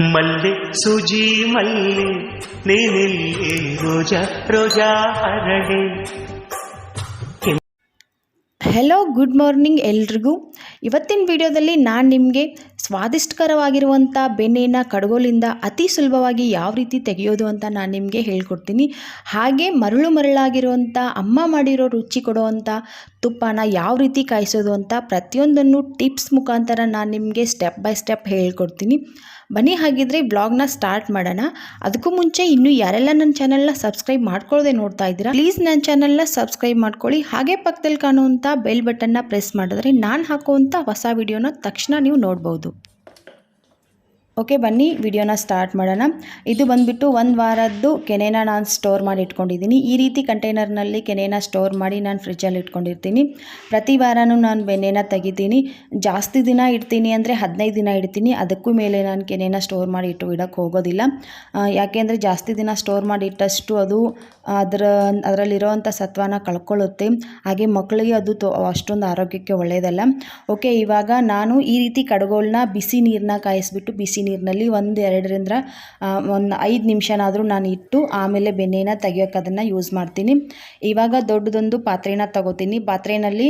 ಮಲ್ಲೆ ಸುಜಿ ಮಲ್ಲೆ ನೀನಿಲ್ಲಿ ರೋಜಾ ರೋಜಾ ಹರಳೆ ಹೆಲೋ ಗುಡ್ ಮಾರ್ನಿಂಗ್ ಎಲ್ರಿಗೂ ಇವತ್ತಿನ ವಿಡಿಯೋದಲ್ಲಿ ನಾನು ನಿಮಗೆ ಸ್ವಾದಿಷ್ಟಕರವಾಗಿರುವಂಥ ಬೆಣ್ಣೆಯನ್ನು ಕಡಗೋಲಿಂದ ಅತಿ ಸುಲಭವಾಗಿ ಯಾವ ರೀತಿ ತೆಗೆಯೋದು ಅಂತ ನಾನು ನಿಮಗೆ ಹೇಳ್ಕೊಡ್ತೀನಿ. ಹಾಗೆ ಮರಳು ಮರಳಾಗಿರುವಂಥ ಅಮ್ಮ ಮಾಡಿರೋ ರುಚಿ ಕೊಡುವಂಥ ತುಪ್ಪನ ಯಾವ ರೀತಿ ಕಾಯಿಸೋದು ಅಂತ ಪ್ರತಿಯೊಂದನ್ನು ಟಿಪ್ಸ್ ಮುಖಾಂತರ ನಾನು ನಿಮಗೆ ಸ್ಟೆಪ್ ಬೈ ಸ್ಟೆಪ್ ಹೇಳ್ಕೊಡ್ತೀನಿ. ಬನ್ನಿ, ಹಾಗಿದ್ರೆ ಬ್ಲಾಗ್ನ ಸ್ಟಾರ್ಟ್ ಮಾಡೋಣ. ಅದಕ್ಕೂ ಮುಂಚೆ ಇನ್ನೂ ಯಾರೆಲ್ಲ ನನ್ನ ಚಾನಲ್ನ ಸಬ್ಸ್ಕ್ರೈಬ್ ಮಾಡ್ಕೊಳ್ಳದೆ ನೋಡ್ತಾ ಇದ್ದೀರಾ, ಪ್ಲೀಸ್ ನನ್ನ ಚಾನಲ್ನ ಸಬ್ಸ್ಕ್ರೈಬ್ ಮಾಡ್ಕೊಳ್ಳಿ. ಹಾಗೆ ಪಕ್ಕದಲ್ಲಿ ಕಾಣುವಂಥ ಬೆಲ್ ಬಟನ್ನ ಪ್ರೆಸ್ ಮಾಡಿದ್ರೆ ನಾನು ಹಾಕುವಂಥ ಹೊಸ ವಿಡಿಯೋನ ತಕ್ಷಣ ನೀವು ನೋಡ್ಬೋದು. ಓಕೆ ಬನ್ನಿ, ವಿಡಿಯೋನ ಸ್ಟಾರ್ಟ್ ಮಾಡೋಣ. ಇದು ಬಂದುಬಿಟ್ಟು ಒಂದು ವಾರದ್ದು ಕೆನೆನ ನಾನು ಸ್ಟೋರ್ ಮಾಡಿ ಇಟ್ಕೊಂಡಿದ್ದೀನಿ. ಈ ರೀತಿ ಕಂಟೈನರ್ನಲ್ಲಿ ಕೆನೆನ ಸ್ಟೋರ್ ಮಾಡಿ ನಾನು ಫ್ರಿಜ್ಜಲ್ಲಿ ಇಟ್ಕೊಂಡಿರ್ತೀನಿ. ಪ್ರತಿ ವಾರನೂ ನಾನು ಬೆಣ್ಣೆನ ತೆಗಿತೀನಿ. ಜಾಸ್ತಿ ದಿನ ಇಡ್ತೀನಿ ಅಂದರೆ ಹದಿನೈದು ದಿನ ಇಡ್ತೀನಿ. ಅದಕ್ಕೂ ಮೇಲೆ ನಾನು ಕೆನೆನ ಸ್ಟೋರ್ ಮಾಡಿ ಇಟ್ಟು ಇಡೋಕ್ಕೆ ಹೋಗೋದಿಲ್ಲ. ಯಾಕೆಂದರೆ ಜಾಸ್ತಿ ದಿನ ಸ್ಟೋರ್ ಮಾಡಿ ಇಟ್ಟಷ್ಟು ಅದು, ಅದರ ಅದರಲ್ಲಿರೋವಂಥ ಸತ್ವನ ಕಳ್ಕೊಳ್ಳುತ್ತೆ. ಹಾಗೆ ಮಕ್ಕಳಿಗೆ ಅದು ಅಷ್ಟೊಂದು ಆರೋಗ್ಯಕ್ಕೆ ಒಳ್ಳೆಯದಲ್ಲ ಓಕೆ ಇವಾಗ ನಾನು ಈ ರೀತಿ ಕಡಗೋಳನ್ನ ಬಿಸಿ ನೀರನ್ನ ಕಾಯಿಸ್ಬಿಟ್ಟು ಬಿಸಿ ನೀರಿನಲ್ಲಿ ಒಂದು ಎರಡರಿಂದ ಒಂದು ಐದು ನಿಮಿಷನಾದರೂ ನಾನು ಇಟ್ಟು ಆಮೇಲೆ ಬೆಣ್ಣೆನ ತೆಗಿಯೋಕೆ ಅದನ್ನು ಯೂಸ್ ಮಾಡ್ತೀನಿ. ಇವಾಗ ದೊಡ್ಡದೊಂದು ಪಾತ್ರೆನ ತಗೋತೀನಿ. ಪಾತ್ರೆಯಲ್ಲಿ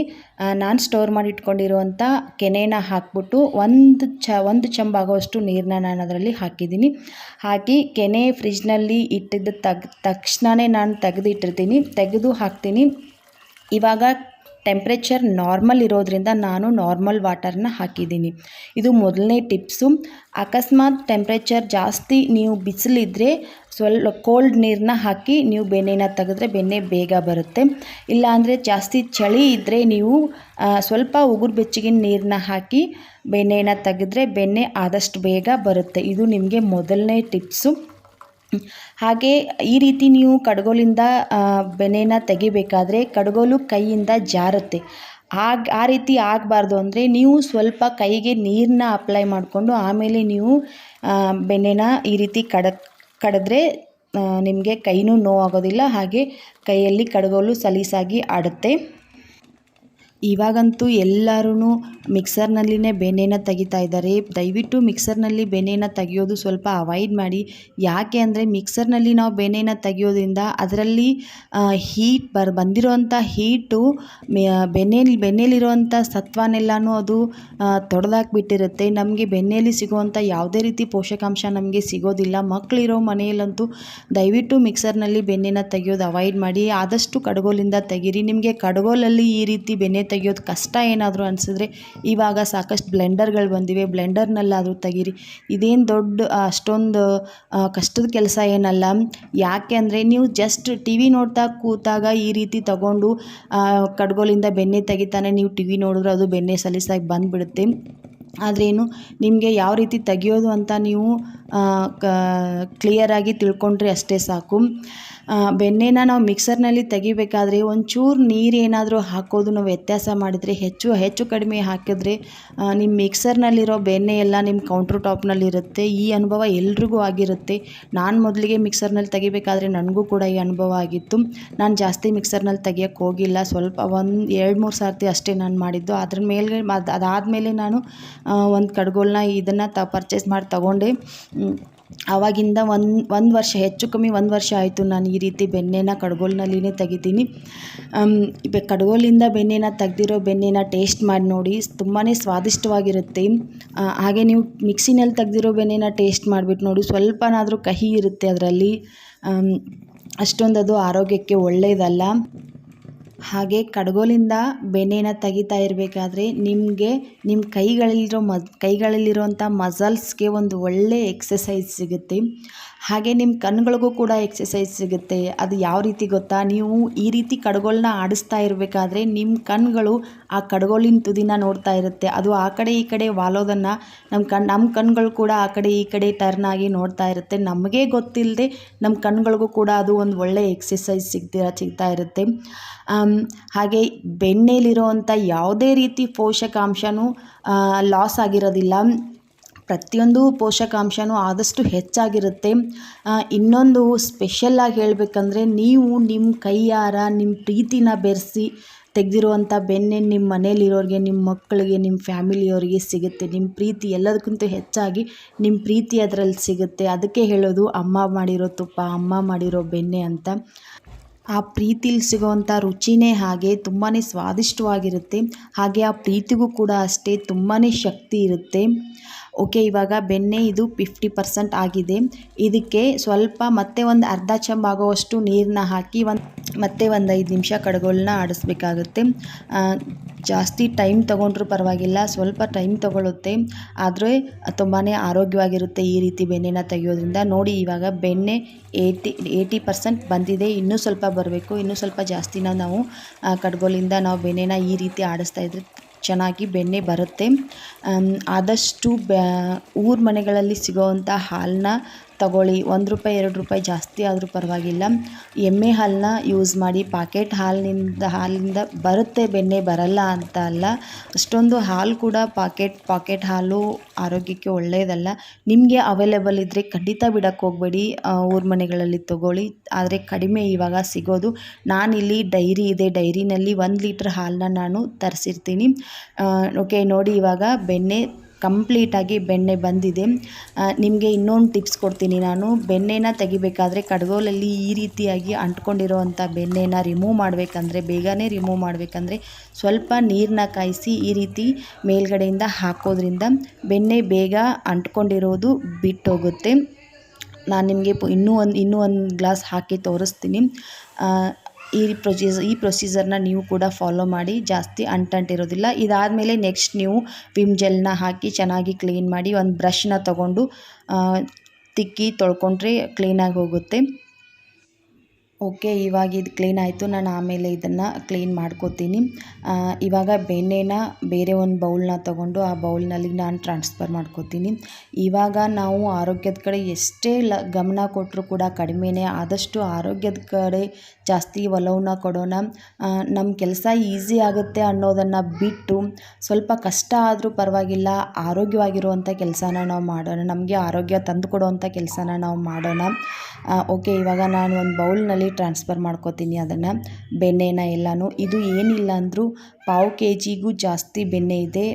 ನಾನು ಸ್ಟೋರ್ ಮಾಡಿ ಇಟ್ಕೊಂಡಿರುವಂಥ ಕೆನೆನ ಹಾಕ್ಬಿಟ್ಟು ಒಂದು ಚ, ಒಂದು ಚಂಬಾಗೋಷ್ಟು ನೀರನ್ನ ನಾನು ಅದರಲ್ಲಿ ಹಾಕಿದ್ದೀನಿ. ಹಾಕಿ ಕೆನೆ ಫ್ರಿಜ್ನಲ್ಲಿ ಇಟ್ಟಿದ್ದ ತಕ್ಷಣವೇ ನಾನು ತೆಗೆದಿಟ್ಟಿರ್ತೀನಿ. ತೆಗೆದು ಹಾಕ್ತೀನಿ. ಇವಾಗ ಟೆಂಪ್ರೇಚರ್ ನಾರ್ಮಲ್ ಇರೋದ್ರಿಂದ ನಾನು ನಾರ್ಮಲ್ ವಾಟರ್ನ ಹಾಕಿದ್ದೀನಿ. ಇದು ಮೊದಲನೇ ಟಿಪ್ಸು. ಅಕಸ್ಮಾತ್ ಟೆಂಪ್ರೇಚರ್ ಜಾಸ್ತಿ ನೀವು ಬಿಸಿಲಿದ್ರೆ ಸ್ವಲ್ಪ ಕೋಲ್ಡ್ ನೀರನ್ನ ಹಾಕಿ ನೀವು ಬೆಣ್ಣೆನ ತೆಗೆದ್ರೆ ಬೆಣ್ಣೆ ಬೇಗ ಬರುತ್ತೆ. ಇಲ್ಲಾಂದರೆ ಜಾಸ್ತಿ ಚಳಿ ಇದ್ದರೆ ನೀವು ಸ್ವಲ್ಪ ಉಗುರು ಬೆಚ್ಚಗಿನ ನೀರನ್ನ ಹಾಕಿ ಬೆಣ್ಣೆನ ತೆಗೆದ್ರೆ ಬೆಣ್ಣೆ ಆದಷ್ಟು ಬೇಗ ಬರುತ್ತೆ. ಇದು ನಿಮಗೆ ಮೊದಲನೇ ಟಿಪ್ಸು. ಹಾಗೆ ಈ ರೀತಿ ನೀವು ಕಡಗೋಲಿಂದ ಬೆನೆನ ತೆಗಿಬೇಕಾದ್ರೆ ಕಡಗೋಲು ಕೈಯಿಂದ ಜಾರುತ್ತೆ. ಆಗ, ಆ ರೀತಿ ಆಗಬಾರ್ದು ಅಂದರೆ ನೀವು ಸ್ವಲ್ಪ ಕೈಗೆ ನೀರನ್ನ ಅಪ್ಲೈ ಮಾಡಿಕೊಂಡು ಆಮೇಲೆ ನೀವು ಬೆನೆನ ಈ ರೀತಿ ಕಡ, ಕಡಿದ್ರೆ ನಿಮಗೆ ಕೈನೂ ನೋವಾಗೋದಿಲ್ಲ. ಹಾಗೆ ಕೈಯಲ್ಲಿ ಕಡಗೋಲು ಸಲೀಸಾಗಿ ಆಡುತ್ತೆ. ಇವಾಗಂತೂ ಎಲ್ಲರೂ ಮಿಕ್ಸರ್ನಲ್ಲಿನೇ ಬೆಣ್ಣೆನ ತೆಗಿತಾ ಇದ್ದಾರೆ. ದಯವಿಟ್ಟು ಮಿಕ್ಸರ್ನಲ್ಲಿ ಬೆಣ್ಣೆನ ತೆಗಿಯೋದು ಸ್ವಲ್ಪ ಅವಾಯ್ಡ್ ಮಾಡಿ. ಯಾಕೆ ಅಂದರೆ ಮಿಕ್ಸರ್ನಲ್ಲಿ ನಾವು ಬೆಣ್ಣೆನ ತೆಗಿಯೋದ್ರಿಂದ ಅದರಲ್ಲಿ ಹೀಟ್ ಬರ್ ಬಂದಿರೋವಂಥ ಹೀಟು ಬೆಣ್ಣೆಲಿ ಬೆಣ್ಣೆಲಿರುವಂಥ ಸತ್ವನೆಲ್ಲನೂ ಅದು ತೊಡೆದಾಕ್ಬಿಟ್ಟಿರುತ್ತೆ. ನಮಗೆ ಬೆಣ್ಣೆಯಲ್ಲಿ ಸಿಗುವಂಥ ಯಾವುದೇ ರೀತಿ ಪೋಷಕಾಂಶ ನಮಗೆ ಸಿಗೋದಿಲ್ಲ. ಮಕ್ಕಳಿರೋ ಮನೆಯಲ್ಲಂತೂ ದಯವಿಟ್ಟು ಮಿಕ್ಸರ್ನಲ್ಲಿ ಬೆಣ್ಣೆನ ತೆಗಿಯೋದು ಅವಾಯ್ಡ್ ಮಾಡಿ. ಆದಷ್ಟು ಕಡಗೋಲಿಂದ ತೆಗೀರಿ. ನಿಮಗೆ ಕಡಗೋಲಲ್ಲಿ ಈ ರೀತಿ ಬೆಣ್ಣೆ ತೆಗಿಯೋದು ಕಷ್ಟ ಏನಾದರೂ ಅನಿಸಿದ್ರೆ ಇವಾಗ ಸಾಕಷ್ಟು ಬ್ಲೆಂಡರ್ಗಳು ಬಂದಿವೆ. ಬ್ಲೆಂಡರ್ನಲ್ಲಾದರೂ ತೆಗೀರಿ. ಇದೇನು ದೊಡ್ಡ ಅಷ್ಟೊಂದು ಕಷ್ಟದ ಕೆಲಸ ಏನಲ್ಲ. ಯಾಕೆ ಅಂದರೆ ನೀವು ಜಸ್ಟ್ ಟಿ ವಿ ನೋಡ್ತಾ ಕೂತಾಗ ಈ ರೀತಿ ತಗೊಂಡು ಕಡ್ಗೋಲಿಂದ ಬೆಣ್ಣೆ ತೆಗಿತಾನೆ ನೀವು ಟಿ ವಿ ನೋಡಿದ್ರೆ ಅದು ಬೆಣ್ಣೆ ಸಲೀಸಾಗಿ ಬಂದುಬಿಡುತ್ತೆ. ಆದರೇನು ನಿಮಗೆ ಯಾವ ರೀತಿ ತೆಗಿಯೋದು ಅಂತ ನೀವು ಕ್ಲಿಯರಾಗಿ ತಿಳ್ಕೊಂಡ್ರೆ ಅಷ್ಟೇ ಸಾಕು. ಬೆಣ್ಣೆನ ನಾವು ಮಿಕ್ಸರ್ನಲ್ಲಿ ತೆಗಿಬೇಕಾದ್ರೆ ಒಂಚೂರು ನೀರು ಏನಾದರೂ ಹಾಕೋದು ನಾವು ವ್ಯತ್ಯಾಸ ಮಾಡಿದರೆ ಹೆಚ್ಚು ಹೆಚ್ಚು ಕಡಿಮೆ ಹಾಕಿದ್ರೆ ನಿಮ್ಮ ಮಿಕ್ಸರ್ನಲ್ಲಿರೋ ಬೆಣ್ಣೆ ಎಲ್ಲ ನಿಮ್ಮ ಕೌಂಟ್ರ್ ಟಾಪ್ನಲ್ಲಿರುತ್ತೆ ಈ ಅನುಭವ ಎಲ್ರಿಗೂ ಆಗಿರುತ್ತೆ. ನಾನು ಮೊದಲಿಗೆ ಮಿಕ್ಸರ್ನಲ್ಲಿ ತೆಗಿಬೇಕಾದ್ರೆ ನನಗೂ ಕೂಡ ಈ ಅನುಭವ ಆಗಿತ್ತು. ನಾನು ಜಾಸ್ತಿ ಮಿಕ್ಸರ್ನಲ್ಲಿ ತೆಗಿಯೋಕ್ಕೆ ಹೋಗಿಲ್ಲ. ಸ್ವಲ್ಪ ಒಂದು ಎರಡು ಮೂರು ಸರ್ತಿ ಅಷ್ಟೇ ನಾನು ಮಾಡಿದ್ದು. ಅದ್ರ ಮೇಲೆ ಅದು ಅದಾದಮೇಲೆ ನಾನು ಒಂದು ಕಡ್ಗೋಲನ್ನ ಇದನ್ನು ತ ಪರ್ಚೇಸ್ ಮಾಡಿ ತಗೊಂಡೆ. ಆವಾಗಿಂದ ಒಂದು ಒಂದು ವರ್ಷ, ಹೆಚ್ಚು ಕಮ್ಮಿ ಒಂದು ವರ್ಷ ಆಯಿತು ನಾನು ಈ ರೀತಿ ಬೆಣ್ಣೆನ ಕಡ್ಗೋಲ್ನಲ್ಲಿನೇ ತೆಗಿತೀನಿ. ಕಡ್ಗೋಲಿಂದ ಬೆಣ್ಣೆನ ತೆಗ್ದಿರೋ ಬೆಣ್ಣೆನ ಟೇಸ್ಟ್ ಮಾಡಿ ನೋಡಿ ತುಂಬಾ ಸ್ವಾದಿಷ್ಟವಾಗಿರುತ್ತೆ. ಹಾಗೆ ನೀವು ಮಿಕ್ಸಿನಲ್ಲಿ ತೆಗ್ದಿರೋ ಬೆಣ್ಣೆನ ಟೇಸ್ಟ್ ಮಾಡಿಬಿಟ್ಟು ನೋಡಿ, ಸ್ವಲ್ಪನಾದರೂ ಕಹಿ ಇರುತ್ತೆ ಅದರಲ್ಲಿ. ಅಷ್ಟೊಂದು ಅದು ಆರೋಗ್ಯಕ್ಕೆ ಒಳ್ಳೆಯದಲ್ಲ ಹಾಗೆ ಕಡಗೋಲಿಂದ ಬೆಣ್ಣೆನ ತೆಗಿತಾ ಇರಬೇಕಾದ್ರೆ ನಿಮಗೆ ನಿಮ್ಮ ಕೈಗಳಲ್ಲಿರೋ ಮಜ್ ಕೈಗಳಲ್ಲಿರುವಂಥ ಮಸಲ್ಸ್ಗೆ ಒಂದು ಒಳ್ಳೆಯ ಎಕ್ಸಸೈಸ್ ಸಿಗುತ್ತೆ. ಹಾಗೆ ನಿಮ್ಮ ಕಣ್ಗಳಿಗೂ ಕೂಡ ಎಕ್ಸಸೈಸ್ ಸಿಗುತ್ತೆ. ಅದು ಯಾವ ರೀತಿ ಗೊತ್ತಾ? ನೀವು ಈ ರೀತಿ ಕಡ್ಗೋಲನ್ನ ಆಡಿಸ್ತಾ ಇರಬೇಕಾದ್ರೆ ನಿಮ್ಮ ಕಣ್ಗಳು ಆ ಕಡ್ಗೋಲಿನ ತುದಿನ ನೋಡ್ತಾ ಇರುತ್ತೆ. ಅದು ಆ ಕಡೆ ಈ ಕಡೆ ವಾಲೋದನ್ನು ನಮ್ಮ ಕಣ್ ನಮ್ಮ ಕಣ್ಗಳು ಕೂಡ ಆ ಕಡೆ ಈ ಕಡೆ ಟರ್ನ್ ಆಗಿ ನೋಡ್ತಾ ಇರುತ್ತೆ. ನಮಗೆ ಗೊತ್ತಿಲ್ಲದೆ ನಮ್ಮ ಕಣ್ಗಳಿಗೂ ಕೂಡ ಅದು ಒಂದು ಒಳ್ಳೆ ಎಕ್ಸಸೈಸ್ ಸಿಗ್ತೀರ, ಸಿಗ್ತಾ ಇರುತ್ತೆ. ಹಾಗೆ ಬೆಣ್ಣೆಲಿರುವಂಥ ಯಾವುದೇ ರೀತಿ ಪೋಷಕಾಂಶನೂ ಲಾಸ್ ಆಗಿರೋದಿಲ್ಲ. ಪ್ರತಿಯೊಂದು ಪೋಷಕಾಂಶನೂ ಆದಷ್ಟು ಹೆಚ್ಚಾಗಿರುತ್ತೆ. ಇನ್ನೊಂದು ಸ್ಪೆಷಲ್ಲಾಗಿ ಹೇಳಬೇಕಂದ್ರೆ ನೀವು ನಿಮ್ಮ ಕೈಯಾರ ನಿಮ್ಮ ಪ್ರೀತಿನ ಬೆರೆಸಿ ತೆಗೆದಿರುವಂಥ ಬೆನ್ನೆ ನಿಮ್ಮ ಮನೇಲಿರೋರಿಗೆ ನಿಮ್ಮ ಮಕ್ಕಳಿಗೆ ನಿಮ್ಮ ಫ್ಯಾಮಿಲಿಯವರಿಗೆ ಸಿಗುತ್ತೆ. ನಿಮ್ಮ ಪ್ರೀತಿ ಎಲ್ಲದಕ್ಕಿಂತ ಹೆಚ್ಚಾಗಿ ನಿಮ್ಮ ಪ್ರೀತಿ ಅದರಲ್ಲಿ ಸಿಗುತ್ತೆ. ಅದಕ್ಕೆ ಹೇಳೋದು ಅಮ್ಮ ಮಾಡಿರೋ ತುಪ್ಪ, ಅಮ್ಮ ಮಾಡಿರೋ ಬೆಣ್ಣೆ ಅಂತ. ಆ ಪ್ರೀತಿಲಿ ಸಿಗುವಂಥ ರುಚಿನೇ ಹಾಗೆ ತುಂಬಾ ಸ್ವಾದಿಷ್ಟವಾಗಿರುತ್ತೆ. ಹಾಗೆ ಆ ಪ್ರೀತಿಗೂ ಕೂಡ ಅಷ್ಟೇ ತುಂಬಾ ಶಕ್ತಿ ಇರುತ್ತೆ. ಓಕೆ, ಇವಾಗ ಬೆಣ್ಣೆ ಇದು ಫಿಫ್ಟಿ ಪರ್ಸೆಂಟ್ ಆಗಿದೆ. ಇದಕ್ಕೆ ಸ್ವಲ್ಪ ಮತ್ತೆ ಒಂದು ಅರ್ಧ ಚಂಬ ಆಗೋವಷ್ಟು ನೀರನ್ನ ಹಾಕಿ ಒಂದು ಮತ್ತೆ ಒಂದು ಐದು ನಿಮಿಷ ಕಡಗೋಲನ್ನ ಆಡಿಸ್ಬೇಕಾಗುತ್ತೆ. ಜಾಸ್ತಿ ಟೈಮ್ ತೊಗೊಂಡ್ರೂ ಪರವಾಗಿಲ್ಲ, ಸ್ವಲ್ಪ ಟೈಮ್ ತೊಗೊಳುತ್ತೆ. ಆದರೆ ತುಂಬಾ ಆರೋಗ್ಯವಾಗಿರುತ್ತೆ ಈ ರೀತಿ ಬೆಣ್ಣೆನ ತೆಗೆಯೋದ್ರಿಂದ. ನೋಡಿ, ಇವಾಗ ಬೆಣ್ಣೆ ಏಯ್ಟಿ ಏಯ್ಟಿ ಪರ್ಸೆಂಟ್ ಬಂದಿದೆ. ಇನ್ನೂ ಸ್ವಲ್ಪ ಬರಬೇಕು, ಇನ್ನೂ ಸ್ವಲ್ಪ ಜಾಸ್ತಿನ ನಾವು ಕಡಗೋಲಿಂದ ನಾವು ಬೆಣ್ಣೆನ ಈ ರೀತಿ ಆಡಿಸ್ತಾ ಇದ್ರೆ ಚೆನ್ನಾಗಿ ಬೆಣ್ಣೆ ಬರುತ್ತೆ. ಆದಷ್ಟು ಬ್ಯಾ ಊರ ಮನೆಗಳಲ್ಲಿ ಸಿಗೋವಂಥ ಹಾಲನ್ನ ತಗೊಳ್ಳಿ. ಒಂದು ರೂಪಾಯಿ, ಎರಡು ರೂಪಾಯಿ ಜಾಸ್ತಿ ಆದರೂ ಪರವಾಗಿಲ್ಲ. ಎಮ್ಮೆ ಹಾಲನ್ನ ಯೂಸ್ ಮಾಡಿ. ಪಾಕೆಟ್ ಹಾಲಿನಿಂದ, ಹಾಲಿಂದ ಬರುತ್ತೆ, ಬೆಣ್ಣೆ ಬರಲ್ಲ ಅಂತ ಅಲ್ಲ. ಅಷ್ಟೊಂದು ಹಾಲು ಕೂಡ ಪಾಕೆಟ್ ಪಾಕೆಟ್ ಹಾಲು ಆರೋಗ್ಯಕ್ಕೆ ಒಳ್ಳೆಯದಲ್ಲ ನಿಮಗೆ ಅವೈಲೇಬಲ್ ಇದ್ದರೆ ಖಂಡಿತ ಬಿಡೋಕ್ಕೆ ಹೋಗಬೇಡಿ. ಊರ ಮನೆಗಳಲ್ಲಿ ತಗೊಳ್ಳಿ. ಆದರೆ ಕಡಿಮೆ ಇವಾಗ ಸಿಗೋದು. ನಾನಿಲ್ಲಿ ಡೈರಿ ಇದೆ. ಡೈರಿನಲ್ಲಿ ಒಂದು ಲೀಟ್ರ್ ಹಾಲನ್ನ ನಾನು ತರಿಸಿರ್ತೀನಿ. ಓಕೆ ನೋಡಿ ಇವಾಗ ಬೆಣ್ಣೆ ಕಂಪ್ಲೀಟಾಗಿ ಬೆಣ್ಣೆ ಬಂದಿದೆ. ನಿಮಗೆ ಇನ್ನೊಂದು ಟಿಪ್ಸ್ ಕೊಡ್ತೀನಿ ನಾನು. ಬೆಣ್ಣೆನ ತೆಗಿಬೇಕಾದ್ರೆ ಕಡಗೋಲಲ್ಲಿ ಈ ರೀತಿಯಾಗಿ ಅಂಟ್ಕೊಂಡಿರೋವಂಥ ಬೆಣ್ಣೆನ ರಿಮೂವ್ ಮಾಡಬೇಕಂದ್ರೆ, ಬೇಗನೆ ರಿಮೂವ್ ಮಾಡಬೇಕಂದ್ರೆ ಸ್ವಲ್ಪ ನೀರನ್ನ ಕಾಯಿಸಿ ಈ ರೀತಿ ಮೇಲ್ಗಡೆಯಿಂದ ಹಾಕೋದ್ರಿಂದ ಬೆಣ್ಣೆ ಬೇಗ ಅಂಟ್ಕೊಂಡಿರೋದು ಬಿಟ್ಟೋಗುತ್ತೆ. ನಾನು ನಿಮಗೆ ಇನ್ನೂ ಒಂದು ಇನ್ನೂ ಒಂದು ಗ್ಲಾಸ್ ಹಾಕಿ ತೋರಿಸ್ತೀನಿ. ಈ ಪ್ರೊಸೀಸ್ ಈ ಪ್ರೊಸೀಜರ್ನ ನೀವು ಕೂಡ ಫಾಲೋ ಮಾಡಿ, ಜಾಸ್ತಿ ಅಂಟಂಟಿರೋದಿಲ್ಲ ಇದಾದಮೇಲೆ ನೆಕ್ಸ್ಟ್ ನೀವು ವಿಮ್ ಜೆಲ್ನ ಹಾಕಿ ಚೆನ್ನಾಗಿ ಕ್ಲೀನ್ ಮಾಡಿ, ಒಂದು ಬ್ರಷ್ನ ತಗೊಂಡು ತಿಕ್ಕಿ ತೊಳ್ಕೊಂಡ್ರೆ ಕ್ಲೀನಾಗಿ ಹೋಗುತ್ತೆ. ಓಕೆ, ಇವಾಗ ಇದು ಕ್ಲೀನ್ ಆಯಿತು. ನಾನು ಆಮೇಲೆ ಇದನ್ನು ಕ್ಲೀನ್ ಮಾಡ್ಕೋತೀನಿ. ಇವಾಗ ಬೆಣ್ಣೆನ ಬೇರೆ ಒಂದು ಬೌಲ್ನ ತೊಗೊಂಡು ಆ ಬೌಲ್ನಲ್ಲಿ ನಾನು ಟ್ರಾನ್ಸ್ಫರ್ ಮಾಡ್ಕೋತೀನಿ. ಇವಾಗ ನಾವು ಆರೋಗ್ಯದ ಕಡೆ ಎಷ್ಟೇ ಲ, ಗಮನ ಕೊಟ್ಟರೂ ಕೂಡ ಕಡಿಮೆನೇ. ಆದಷ್ಟು ಆರೋಗ್ಯದ ಕಡೆ ಜಾಸ್ತಿ ಒಲವನ್ನ ಕೊಡೋಣ. ನಮ್ಮ ಕೆಲಸ ಈಸಿ ಆಗುತ್ತೆ ಅನ್ನೋದನ್ನು ಬಿಟ್ಟು ಸ್ವಲ್ಪ ಕಷ್ಟ ಆದರೂ ಪರವಾಗಿಲ್ಲ ಆರೋಗ್ಯವಾಗಿರುವಂಥ ಕೆಲಸನ ನಾವು ಮಾಡೋಣ. ನಮಗೆ ಆರೋಗ್ಯ ತಂದು ಕೊಡುವಂಥ ಕೆಲಸನ ನಾವು ಮಾಡೋಣ. ಓಕೆ, ಇವಾಗ ನಾನು ಒಂದು ಬೌಲ್ನಲ್ಲಿ ಟ್ರಾನ್ಸ್ಫರ್ ಮಾಡ್ಕೋತೀನಿ ಅದನ್ನು. ಬೆಣ್ಣೆನ ಎಲ್ಲನೂ. ಇದು ಏನಿಲ್ಲ ಅಂದರೂ ಪಾವು ಕೆ ಜಿಗೂ ಜಾಸ್ತಿ ಬೆಣ್ಣೆ ಇದೆ.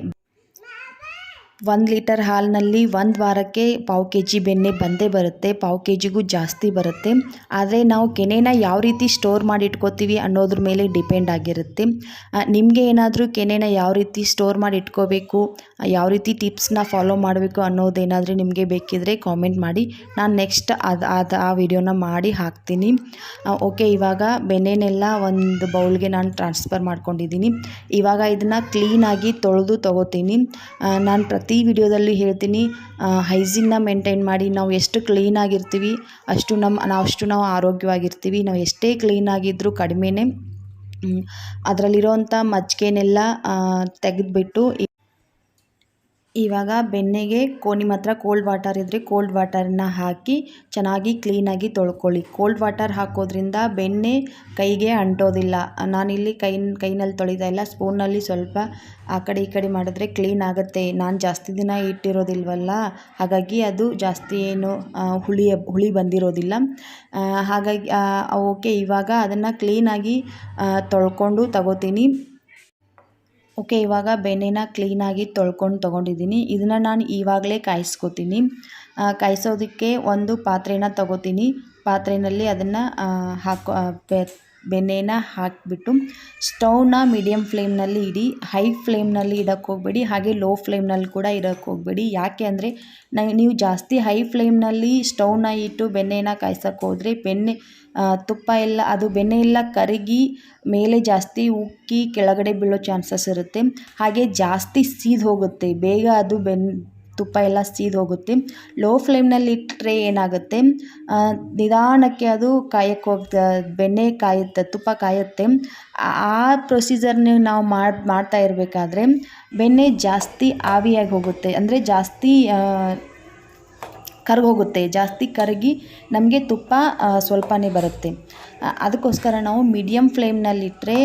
ಒಂದು ಲೀಟರ್ ಹಾಲಿನಲ್ಲಿ ಒಂದು ವಾರಕ್ಕೆ ಪಾವು ಕೆ ಜಿ ಬೆಣ್ಣೆ ಬಂದೇ ಬರುತ್ತೆ, ಪಾವು ಕೆ ಜಿಗೂ ಜಾಸ್ತಿ ಬರುತ್ತೆ. ಆದರೆ ನಾವು ಕೆನೆನ ಯಾವ ರೀತಿ ಸ್ಟೋರ್ ಮಾಡಿ ಇಟ್ಕೋತೀವಿ ಅನ್ನೋದ್ರ ಮೇಲೆ ಡಿಪೆಂಡ್ ಆಗಿರುತ್ತೆ. ನಿಮಗೆ ಏನಾದರೂ ಕೆನೆನ ಯಾವ ರೀತಿ ಸ್ಟೋರ್ ಮಾಡಿ ಇಟ್ಕೋಬೇಕು ಯಾವ ರೀತಿ ಟಿಪ್ಸ್ನ ಫಾಲೋ ಮಾಡಬೇಕು ಅನ್ನೋದೇನಾದರೂ ನಿಮಗೆ ಬೇಕಿದ್ರೆ ಕಾಮೆಂಟ್ ಮಾಡಿ. ನಾನು ನೆಕ್ಸ್ಟ್ ಅದು ಅದು, ಆ ವಿಡಿಯೋನ ಮಾಡಿ ಹಾಕ್ತೀನಿ. ಓಕೆ, ಇವಾಗ ಬೆಣ್ಣೆನೆಲ್ಲ ಒಂದು ಬೌಲ್ಗೆ ನಾನು ಟ್ರಾನ್ಸ್ಫರ್ ಮಾಡ್ಕೊಂಡಿದ್ದೀನಿ. ಇವಾಗ ಇದನ್ನು ಕ್ಲೀನಾಗಿ ತೊಳೆದು ತೊಗೋತೀನಿ. ನಾನು ಪ್ರತಿ ವಿಡಿಯೋದಲ್ಲಿ ಹೇಳ್ತೀನಿ ಹೈಜಿನ್ನ ಮೇಂಟೈನ್ ಮಾಡಿ ನಾವು ಎಷ್ಟು ಕ್ಲೀನಾಗಿರ್ತೀವಿ ಅಷ್ಟು ನಮ್ಮ ನಾವು ಅಷ್ಟು ನಾವು ಆರೋಗ್ಯವಾಗಿರ್ತೀವಿ, ನಾವು ಎಷ್ಟೇ ಕ್ಲೀನಾಗಿದ್ದರೂ ಕಡಿಮೆನೇ. ಅದರಲ್ಲಿರೋವಂಥ ಮಜ್ಜಿಗೆನೆಲ್ಲ ತೆಗೆದುಬಿಟ್ಟು ಇವಾಗ ಬೆಣ್ಣೆಗೆ ಕೋ ನಿಮ್ಮ ಹತ್ರ ಕೋಲ್ಡ್ ವಾಟರ್ ಇದ್ದರೆ ಕೋಲ್ಡ್ ವಾಟರನ್ನ ಹಾಕಿ ಚೆನ್ನಾಗಿ ಕ್ಲೀನಾಗಿ ತೊಳ್ಕೊಳ್ಳಿ. ಕೋಲ್ಡ್ ವಾಟರ್ ಹಾಕೋದ್ರಿಂದ ಬೆಣ್ಣೆ ಕೈಗೆ ಅಂಟೋದಿಲ್ಲ. ನಾನಿಲ್ಲಿ ಕೈ ಕೈನಲ್ಲಿ ತೊಳಿತಾ ಇಲ್ಲ. ಸ್ಪೂನಲ್ಲಿ ಸ್ವಲ್ಪ ಆ ಕಡೆ ಈ ಕಡೆ ಮಾಡಿದ್ರೆ ಕ್ಲೀನ್ ಆಗುತ್ತೆ. ನಾನು ಜಾಸ್ತಿ ದಿನ ಇಟ್ಟಿರೋದಿಲ್ವಲ್ಲ? ಹಾಗಾಗಿ ಅದು ಜಾಸ್ತಿ ಏನು ಹುಳಿ ಹುಳಿ ಬಂದಿರೋದಿಲ್ಲ. ಹಾಗಾಗಿ ಓಕೆ, ಇವಾಗ ಅದನ್ನು ಕ್ಲೀನಾಗಿ ತೊಳ್ಕೊಂಡು ತಗೋತೀನಿ. ಓಕೆ, ಇವಾಗ ಬೆಣ್ಣೆನ ಕ್ಲೀನಾಗಿ ತೊಳ್ಕೊಂಡು ತೊಗೊಂಡಿದ್ದೀನಿ. ಇದನ್ನು ನಾನು ಇವಾಗಲೇ ಕಾಯಿಸ್ಕೊತೀನಿ. ಕಾಯಿಸೋದಕ್ಕೆ ಒಂದು ಪಾತ್ರೆನ ತಗೋತೀನಿ. ಪಾತ್ರೆಯಲ್ಲಿ ಅದನ್ನು ಹಾಕೋ ಬೆಣ್ಣೆನ ಹಾಕಿಬಿಟ್ಟು ಸ್ಟೌವ್ನ ಮೀಡಿಯಮ್ ಫ್ಲೇಮ್ನಲ್ಲಿ ಇಡಿ, ಹೈ ಫ್ಲೇಮ್ನಲ್ಲಿ ಇಡೋಕ್ಕೆ ಹೋಗಬೇಡಿ, ಹಾಗೆ ಲೋ ಫ್ಲೇಮ್ನಲ್ಲಿ ಕೂಡ ಇಡೋಕ್ಕೆ ಹೋಗಬೇಡಿ. ಯಾಕೆ ಅಂದರೆ ನೀವು ಜಾಸ್ತಿ ಹೈ ಫ್ಲೇಮ್ನಲ್ಲಿ ಸ್ಟೌವ್ನ ಇಟ್ಟು ಬೆಣ್ಣೆನ ಕಾಯ್ಸೋಕ್ಕೆ ಹೋದರೆ ಬೆಣ್ಣೆ ತುಪ್ಪ ಎಲ್ಲ, ಅದು ಬೆಣ್ಣೆ ಎಲ್ಲ ಕರಗಿ ಮೇಲೆ ಜಾಸ್ತಿ ಉಕ್ಕಿ ಕೆಳಗಡೆ ಬೀಳೋ ಚಾನ್ಸಸ್ ಇರುತ್ತೆ. ಹಾಗೆ ಜಾಸ್ತಿ ಸೀದ್ ಹೋಗುತ್ತೆ. ಬೇಗ ಅದು ಬೆನ್ ತುಪ್ಪ ಎಲ್ಲ ಸೀದು ಹೋಗುತ್ತೆ. ಲೋ ಫ್ಲೇಮ್ನಲ್ಲಿ ಇಟ್ಟರೆ ಏನಾಗುತ್ತೆ? ನಿಧಾನಕ್ಕೆ ಅದು ಕಾಯಕ್ಕೆ ಬೆಣ್ಣೆ ಕಾಯುತ್ತೆ, ತುಪ್ಪ ಕಾಯುತ್ತೆ. ಆ ಪ್ರೊಸೀಜರ್ನ ನಾವು ಮಾಡಿ, ಮಾಡ್ತಾ ಇರಬೇಕಾದ್ರೆ ಬೆಣ್ಣೆ ಜಾಸ್ತಿ ಆವಿಯಾಗಿ ಹೋಗುತ್ತೆ. ಅಂದರೆ ಜಾಸ್ತಿ ಕರಗೋಗುತ್ತೆ, ಜಾಸ್ತಿ ಕರಗಿ ನಮಗೆ ತುಪ್ಪ ಸ್ವಲ್ಪನೇ ಬರುತ್ತೆ. ಅದಕ್ಕೋಸ್ಕರ ನಾವು ಮೀಡಿಯಮ್ ಫ್ಲೇಮ್ನಲ್ಲಿಟ್ಟರೆ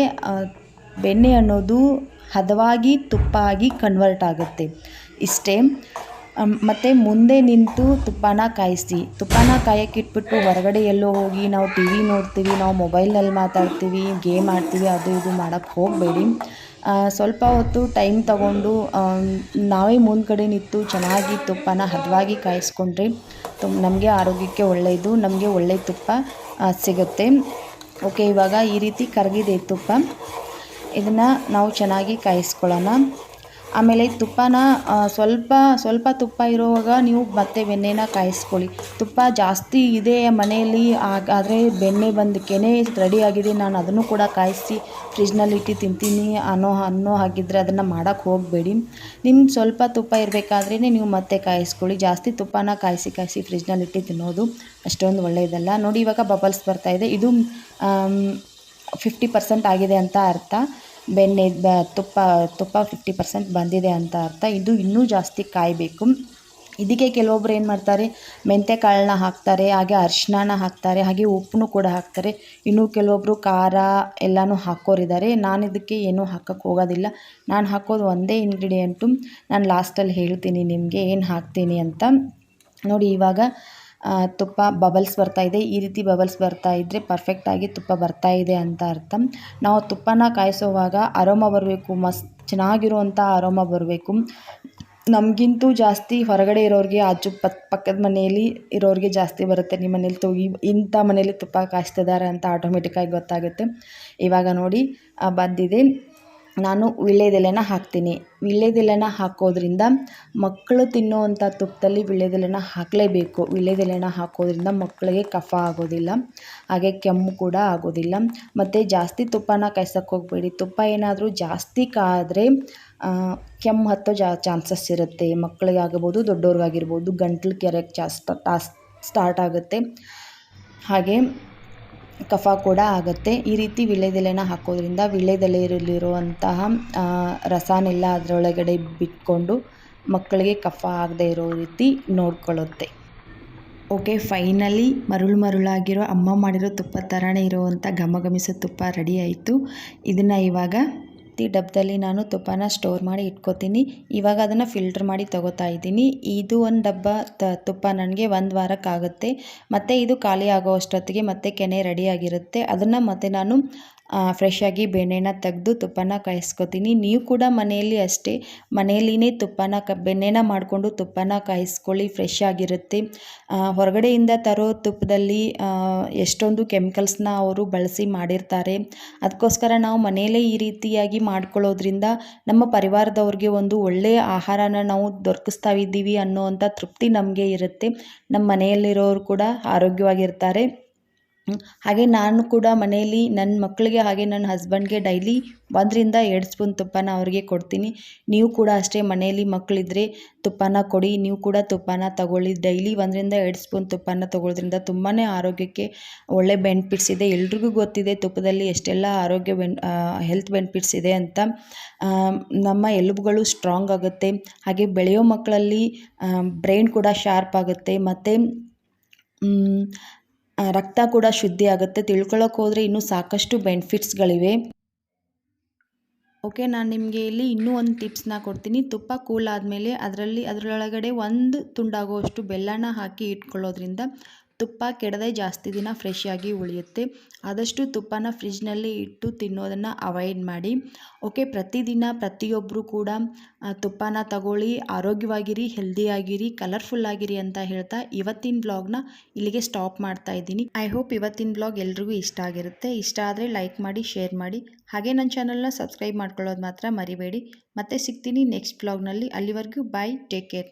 ಬೆಣ್ಣೆ ಅನ್ನೋದು ಹದವಾಗಿ ತುಪ್ಪ ಆಗಿ ಕನ್ವರ್ಟ್ ಆಗುತ್ತೆ. ಇಷ್ಟೇ. ಮತ್ತು ಮುಂದೆ ನಿಂತು ತುಪ್ಪನ ಕಾಯಿಸಿ. ತುಪ್ಪನ ಕಾಯಕ್ಕಿಟ್ಬಿಟ್ಟು ಹೊರಗಡೆ ಎಲ್ಲೋ ಹೋಗಿ ನಾವು ಟಿ ವಿ ನೋಡ್ತೀವಿ, ನಾವು ಮೊಬೈಲ್ನಲ್ಲಿ ಮಾತಾಡ್ತೀವಿ, ಗೇಮ್ ಆಡ್ತೀವಿ, ಅದು ಇದು ಮಾಡೋಕ್ಕೆ ಹೋಗಬೇಡಿ. ಸ್ವಲ್ಪ ಹೊತ್ತು ಟೈಮ್ ತಗೊಂಡು ನಾವೇ ಮುಂದ್ಗಡೆ ನಿಂತು ಚೆನ್ನಾಗಿ ತುಪ್ಪನ ಹದವಾಗಿ ಕಾಯಿಸ್ಕೊಂಡ್ರೆ ತುಂಬ ನಮಗೆ ಆರೋಗ್ಯಕ್ಕೆ ಒಳ್ಳೆಯದು ನಮಗೆ ಒಳ್ಳೆಯ ತುಪ್ಪ ಸಿಗುತ್ತೆ. ಓಕೆ, ಇವಾಗ ಈ ರೀತಿ ಕರಗಿದೆ ತುಪ್ಪ. ಇದನ್ನು ನಾವು ಚೆನ್ನಾಗಿ ಕಾಯಿಸ್ಕೊಳ್ಳೋಣ. ಆಮೇಲೆ ತುಪ್ಪನ ಸ್ವಲ್ಪ ಸ್ವಲ್ಪ ತುಪ್ಪ ಇರುವಾಗ ನೀವು ಮತ್ತೆ ಬೆಣ್ಣೆನ ಕಾಯಿಸ್ಕೊಳ್ಳಿ. ತುಪ್ಪ ಜಾಸ್ತಿ ಇದೆ ಮನೆಯಲ್ಲಿ ಆದರೆ ಬೆಣ್ಣೆ ಬಂದು ಕೆನೆ ರೆಡಿ ಆಗಿದೆ. ನಾನು ಅದನ್ನು ಕೂಡ ಕಾಯಿಸಿ ಫ್ರಿಜ್ನಲ್ಲಿ ಇಟ್ಟು ತಿಂತೀನಿ ಅನ್ನೋ ಅನ್ನೋ ಹಾಗಿದ್ರೆ ಅದನ್ನು ಮಾಡೋಕ್ಕೆ ಹೋಗಬೇಡಿ. ನಿಮ್ಗೆ ಸ್ವಲ್ಪ ತುಪ್ಪ ಇರಬೇಕಾದ್ರೇ ನೀವು ಮತ್ತೆ ಕಾಯಿಸ್ಕೊಳ್ಳಿ. ಜಾಸ್ತಿ ತುಪ್ಪನ ಕಾಯಿಸಿ ಕಾಯಿಸಿ ಫ್ರಿಜ್ನಲ್ಲಿ ಇಟ್ಟು ತಿನ್ನೋದು ಅಷ್ಟೊಂದು ಒಳ್ಳೆಯದಲ್ಲ. ನೋಡಿ, ಇವಾಗ ಬಬಲ್ಸ್ ಬರ್ತಾಯಿದೆ ಇದು. ಫಿಫ್ಟಿ ಪರ್ಸೆಂಟ್ ಆಗಿದೆ ಅಂತ ಅರ್ಥ. ಬೆಣ್ಣೆ ತುಪ್ಪ ತುಪ್ಪ ಫಿಫ್ಟಿ ಪರ್ಸೆಂಟ್ ಬಂದಿದೆ ಅಂತ ಅರ್ಥ. ಇದು ಇನ್ನೂ ಜಾಸ್ತಿ ಕಾಯಬೇಕು. ಇದಕ್ಕೆ ಕೆಲವೊಬ್ರು ಏನು ಮಾಡ್ತಾರೆ ಮೆಂತ್ಯ ಕಾಳನ್ನ ಹಾಕ್ತಾರೆ, ಹಾಗೆ ಅರಿಶಿಣನ ಹಾಕ್ತಾರೆ, ಹಾಗೆ ಉಪ್ಪನ್ನು ಕೂಡ ಹಾಕ್ತಾರೆ. ಇನ್ನು ಕೆಲವೊಬ್ಬರು ಖಾರ ಎಲ್ಲನೂ ಹಾಕೋರಿದ್ದಾರೆ. ನಾನು ಇದಕ್ಕೆ ಏನೂ ಹಾಕೋಕ್ಕೆ ಹೋಗೋದಿಲ್ಲ. ನಾನು ಹಾಕೋದು ಒಂದೇ ಇಂಗ್ರೀಡಿಯೆಂಟು ನಾನು ಲಾಸ್ಟಲ್ಲಿ ಹೇಳ್ತೀನಿ ನಿಮಗೆ ಏನು ಹಾಕ್ತೀನಿ ಅಂತ. ನೋಡಿ ಇವಾಗ ತುಪ್ಪ ಬಬಲ್ಸ್ ಬರ್ತಾ ಇದೆ. ಈ ರೀತಿ ಬಬಲ್ಸ್ ಬರ್ತಾ ಇದ್ದರೆ ಪರ್ಫೆಕ್ಟಾಗಿ ತುಪ್ಪ ಬರ್ತಾ ಇದೆ ಅಂತ ಅರ್ಥ. ನಾವು ತುಪ್ಪನ ಕಾಯಿಸುವಾಗ ಅರೋಮ ಬರಬೇಕು, ಮಸ್ತ್ ಚೆನ್ನಾಗಿರುವಂಥ ಅರೋಮ ಬರಬೇಕು. ನಮಗಿಂತೂ ಜಾಸ್ತಿ ಹೊರಗಡೆ ಇರೋರಿಗೆ ಆಜು ಪಕ್, ಪಕ್ಕದ ಮನೆಯಲ್ಲಿ ಇರೋರಿಗೆ ಜಾಸ್ತಿ ಬರುತ್ತೆ. ನಿಮ್ಮ ಮನೇಲಿ ತು ಇಂಥ ಮನೇಲಿ ತುಪ್ಪ ಕಾಯಿಸ್ತಿದ್ದಾರೆ ಅಂತ ಆಟೋಮೆಟಿಕ್ಕಾಗಿ ಗೊತ್ತಾಗುತ್ತೆ. ಇವಾಗ ನೋಡಿ ಬಂದಿದೆ. ನಾನು ವೀಳ್ಯದೆಲೆನ ಹಾಕ್ತೀನಿ. ವೀಳ್ಯದೆಲೆನ ಹಾಕೋದ್ರಿಂದ ಮಕ್ಕಳು ತಿನ್ನುವಂಥ ತುಪ್ಪದಲ್ಲಿ ವೀಳ್ಯದೆಲೆನ ಹಾಕಲೇಬೇಕು. ವೀಳ್ಯದೆಲೆನ ಹಾಕೋದ್ರಿಂದ ಮಕ್ಕಳಿಗೆ ಕಫ ಆಗೋದಿಲ್ಲ, ಹಾಗೆ ಕೆಮ್ಮು ಕೂಡ ಆಗೋದಿಲ್ಲ. ಮತ್ತು ಜಾಸ್ತಿ ತುಪ್ಪನ ಕಾಯ್ಸಕ್ಕೆ ಹೋಗಬೇಡಿ. ತುಪ್ಪ ಏನಾದರೂ ಜಾಸ್ತಿ ಕಾದರೆ ಕೆಮ್ಮು ಹತ್ತೋ ಜಾ, ಚಾನ್ಸಸ್ ಇರುತ್ತೆ. ಮಕ್ಕಳಿಗಾಗಿರ್ಬೋದು ದೊಡ್ಡವ್ರಿಗಾಗಿರ್ಬೋದು ಗಂಟ್ಲು ಕೆರೆಗೆ ಜಾಸ್ತಿ ಸ್ಟಾರ್ಟ್ ಆಗುತ್ತೆ. ಹಾಗೆ ಕಫ ಕೂಡ ಆಗುತ್ತೆ. ಈ ರೀತಿ ವೀಳ್ಯದೆಲೆನ ಹಾಕೋದ್ರಿಂದ ವೀಳ್ಯದೆಲೆಯಲ್ಲಿರುವಂತಹ ರಸನೆಲ್ಲ ಅದರೊಳಗಡೆ ಬಿಟ್ಕೊಂಡು ಮಕ್ಕಳಿಗೆ ಕಫ ಆಗದೆ ಇರೋ ರೀತಿ ನೋಡ್ಕೊಳ್ಳುತ್ತೆ. ಓಕೆ, ಫೈನಲಿ ಮರುಳು ಮರುಳಾಗಿರೋ, ಅಮ್ಮ ಮಾಡಿರೋ ತುಪ್ಪ ಥರನೇ ಇರುವಂಥ ಘಮ ತುಪ್ಪ ರೆಡಿ ಆಯಿತು. ಇದನ್ನು ಇವಾಗ ಈ ಡಬ್ಬದಲ್ಲಿ ನಾನು ತುಪ್ಪನ ಸ್ಟೋರ್ ಮಾಡಿ ಇಟ್ಕೋತೀನಿ. ಇವಾಗ ಅದನ್ನು ಫಿಲ್ಟ್ರ್ ಮಾಡಿ ತಗೋತಾ ಇದ್ದೀನಿ. ಇದು ಒಂದು ಡಬ್ಬ ತುಪ್ಪ ನನಗೆ ಒಂದು ವಾರಕ್ಕಾಗುತ್ತೆ. ಮತ್ತು ಇದು ಖಾಲಿ ಆಗೋ ಅಷ್ಟೊತ್ತಿಗೆ ಮತ್ತೆ ಕೆನೆ ರೆಡಿಯಾಗಿರುತ್ತೆ ಅದನ್ನು ಮತ್ತೆ ನಾನು ಫ್ರೆಶ್ ಆಗಿ ಬೆಣ್ಣೆನ ತೆಗೆದು ತುಪ್ಪನ ಕಾಯಿಸ್ಕೊತೀನಿ. ನೀವು ಕೂಡ ಮನೆಯಲ್ಲಿ ಅಷ್ಟೇ, ಮನೆಯಲ್ಲಿನೇ ತುಪ್ಪನ ಕ, ಬೆಣ್ಣೆನ ಮಾಡಿಕೊಂಡು ತುಪ್ಪನ ಕಾಯಿಸ್ಕೊಳ್ಳಿ ಫ್ರೆಶ್ ಆಗಿರುತ್ತೆ. ಹೊರಗಡೆಯಿಂದ ತರೋ ತುಪ್ಪದಲ್ಲಿ ಎಷ್ಟೊಂದು ಕೆಮಿಕಲ್ಸ್ನ ಅವರು ಬಳಸಿ ಮಾಡಿರ್ತಾರೆ. ಅದಕ್ಕೋಸ್ಕರ ನಾವು ಮನೆಯಲ್ಲೇ ಈ ರೀತಿಯಾಗಿ ಮಾಡ್ಕೊಳ್ಳೋದ್ರಿಂದ ನಮ್ಮ ಪರಿವಾರದವ್ರಿಗೆ ಒಂದು ಒಳ್ಳೆಯ ಆಹಾರನ ನಾವು ದೊರಕಿಸ್ತಾ ಇದ್ದೀವಿ ಅನ್ನೋವಂಥ ತೃಪ್ತಿ ನಮಗೆ ಇರುತ್ತೆ. ನಮ್ಮ ಮನೆಯಲ್ಲಿರೋರು ಕೂಡ ಆರೋಗ್ಯವಾಗಿರ್ತಾರೆ. ಹಾಗೆ ನಾನು ಕೂಡ ಮನೆಯಲ್ಲಿ ನನ್ನ ಮಕ್ಕಳಿಗೆ ಹಾಗೆ ನನ್ನ ಹಸ್ಬೆಂಡ್ಗೆ ಡೈಲಿ ಒಂದರಿಂದ ಎರಡು ಸ್ಪೂನ್ ತುಪ್ಪನ ಅವರಿಗೆ ಕೊಡ್ತೀನಿ. ನೀವು ಕೂಡ ಅಷ್ಟೇ ಮನೆಯಲ್ಲಿ ಮಕ್ಕಳಿದ್ರೆ ತುಪ್ಪನ ಕೊಡಿ. ನೀವು ಕೂಡ ತುಪ್ಪನ ತಗೊಳ್ಳಿ. ಡೈಲಿ ಒಂದರಿಂದ ಎರಡು ಸ್ಪೂನ್ ತುಪ್ಪನ ತಗೊಳ್ಳೋದ್ರಿಂದ ತುಂಬಾ ಆರೋಗ್ಯಕ್ಕೆ ಒಳ್ಳೆ ಬೆನಿಫಿಟ್ಸ್ ಇದೆ. ಎಲ್ರಿಗೂ ಗೊತ್ತಿದೆ ತುಪ್ಪದಲ್ಲಿ ಎಷ್ಟೆಲ್ಲ ಆರೋಗ್ಯ ಬೆನ್ ಹೆಲ್ತ್ ಬೆನಿಫಿಟ್ಸ್ ಇದೆ ಅಂತ. ನಮ್ಮ ಎಲುಬುಗಳು ಸ್ಟ್ರಾಂಗ್ ಆಗುತ್ತೆ. ಹಾಗೆ ಬೆಳೆಯೋ ಮಕ್ಕಳಲ್ಲಿ ಬ್ರೈನ್ ಕೂಡ ಶಾರ್ಪ್ ಆಗುತ್ತೆ. ಮತ್ತು ರಕ್ತ ಕೂಡ ಶುದ್ಧಿ ಆಗುತ್ತೆ. ತಿಳ್ಕೊಳ್ಳೋಕೆ ಹೋದರೆ ಇನ್ನೂ ಸಾಕಷ್ಟು ಬೆನಿಫಿಟ್ಸ್ಗಳಿವೆ. ಓಕೆ, ನಾನು ನಿಮಗೆ ಇಲ್ಲಿ ಇನ್ನೂ ಒಂದು ಟಿಪ್ಸ್ನ ಕೊಡ್ತೀನಿ. ತುಪ್ಪ ಕೂಲ್ ಆದಮೇಲೆ ಅದರಲ್ಲಿ, ಅದರೊಳಗಡೆ ಒಂದು ತುಂಡಾಗುವಷ್ಟು ಬೆಲ್ಲನ ಹಾಕಿ ಇಟ್ಕೊಳ್ಳೋದ್ರಿಂದ ತುಪ್ಪ ಕೆಡದೆ ಜಾಸ್ತಿ ದಿನ ಫ್ರೆಶ್ ಆಗಿ ಉಳಿಯುತ್ತೆ. ಆದಷ್ಟು ತುಪ್ಪನ ಫ್ರಿಜ್ನಲ್ಲಿ ಇಟ್ಟು ತಿನ್ನೋದನ್ನು ಅವಾಯ್ಡ್ ಮಾಡಿ. ಓಕೆ ಪ್ರತಿದಿನ ಪ್ರತಿಯೊಬ್ಬರು ಕೂಡ ತುಪ್ಪನ ತಗೊಳ್ಳಿ. ಆರೋಗ್ಯವಾಗಿರಿ ಹೆಲ್ದಿಯಾಗಿರಿ ಕಲರ್ಫುಲ್ ಆಗಿರಿ ಅಂತ ಹೇಳ್ತಾ ಇವತ್ತಿನ ಬ್ಲಾಗ್ನ ಇಲ್ಲಿಗೆ ಸ್ಟಾಪ್ ಮಾಡ್ತಾ ಇದ್ದೀನಿ. ಐ ಹೋಪ್ ಇವತ್ತಿನ ಬ್ಲಾಗ್ ಎಲ್ರಿಗೂ ಇಷ್ಟ ಆಗಿರುತ್ತೆ. ಇಷ್ಟ ಆದರೆ ಲೈಕ್ ಮಾಡಿ ಶೇರ್ ಮಾಡಿ. ಹಾಗೆ ನನ್ನ ಚಾನಲ್ನ ಸಬ್ಸ್ಕ್ರೈಬ್ ಮಾಡ್ಕೊಳ್ಳೋದು ಮಾತ್ರ ಮರಿಬೇಡಿ. ಮತ್ತೆ ಸಿಗ್ತೀನಿ ನೆಕ್ಸ್ಟ್ ಬ್ಲಾಗ್ನಲ್ಲಿ ಅಲ್ಲಿವರೆಗೂ ಬಾಯ್ ಟೇಕ್ ಕೇರ್